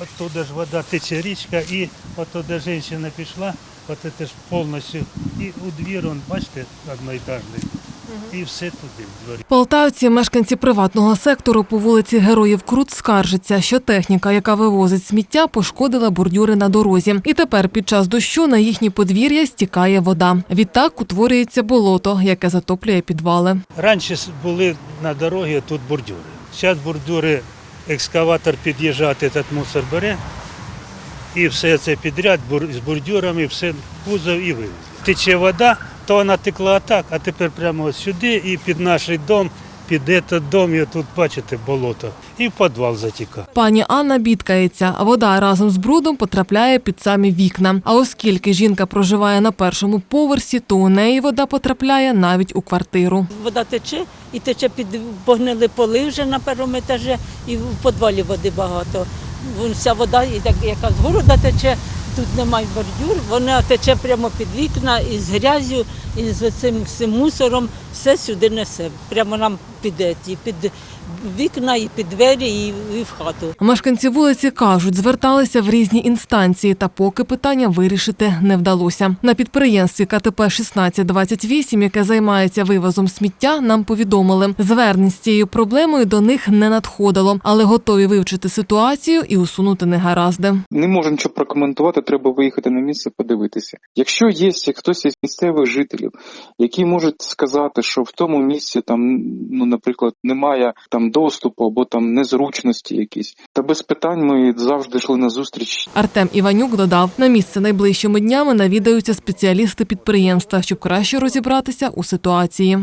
Оттуда ж вода тече річка, і оттуда жінка пішла, от це ж повністю, і у двір, он, бачите, одноетажний, і все туди, в дворі. Полтавці, мешканці приватного сектору по вулиці Героїв Крут, скаржаться, що техніка, яка вивозить сміття, пошкодила бордюри на дорозі. І тепер під час дощу на їхні подвір'я стікає вода. Відтак утворюється болото, яке затоплює підвали. Раніше були на дорогі тут бордюри. Зараз бордюри, екскаватор під'їжджати, цей мусор бере, і все це підряд з бордюрами, все кузов і вивезли. Тече вода, то вона текла так, а тепер прямо сюди і під наш дом, під этот дом, і тут бачите болото, і в підвал затікає. Пані Анна бідкається, а вода разом з брудом потрапляє під самі вікна. А оскільки жінка проживає на першому поверсі, то у неї вода потрапляє навіть у квартиру. Вода тече і тече під погнили поли вже на першому етажі, і в підвалі води багато. Вся вода, і так, яка з города тече, тут немає бордюр, вона тече прямо під вікна і з грязю, і з цим всім мусором, все сюди несе. Прямо нам під, еті, під вікна, і під двері, і, і в хату. Мешканці вулиці кажуть, зверталися в різні інстанції, та поки питання вирішити не вдалося. На підприємстві КТП 1628, яке займається вивозом сміття, нам повідомили, звернень з цією проблемою до них не надходило, але готові вивчити ситуацію і усунути негаразди. Не можу нічого прокоментувати, треба виїхати на місце, подивитися. Якщо є хтось із місцевих жителів, які можуть сказати, що в тому місці там, ну, наприклад, немає там доступу або там незручності якісь, та без питань ми завжди йшли на зустріч Артем Іванюк додав, на місце найближчими днями навідаються спеціалісти підприємства, щоб краще розібратися у ситуації.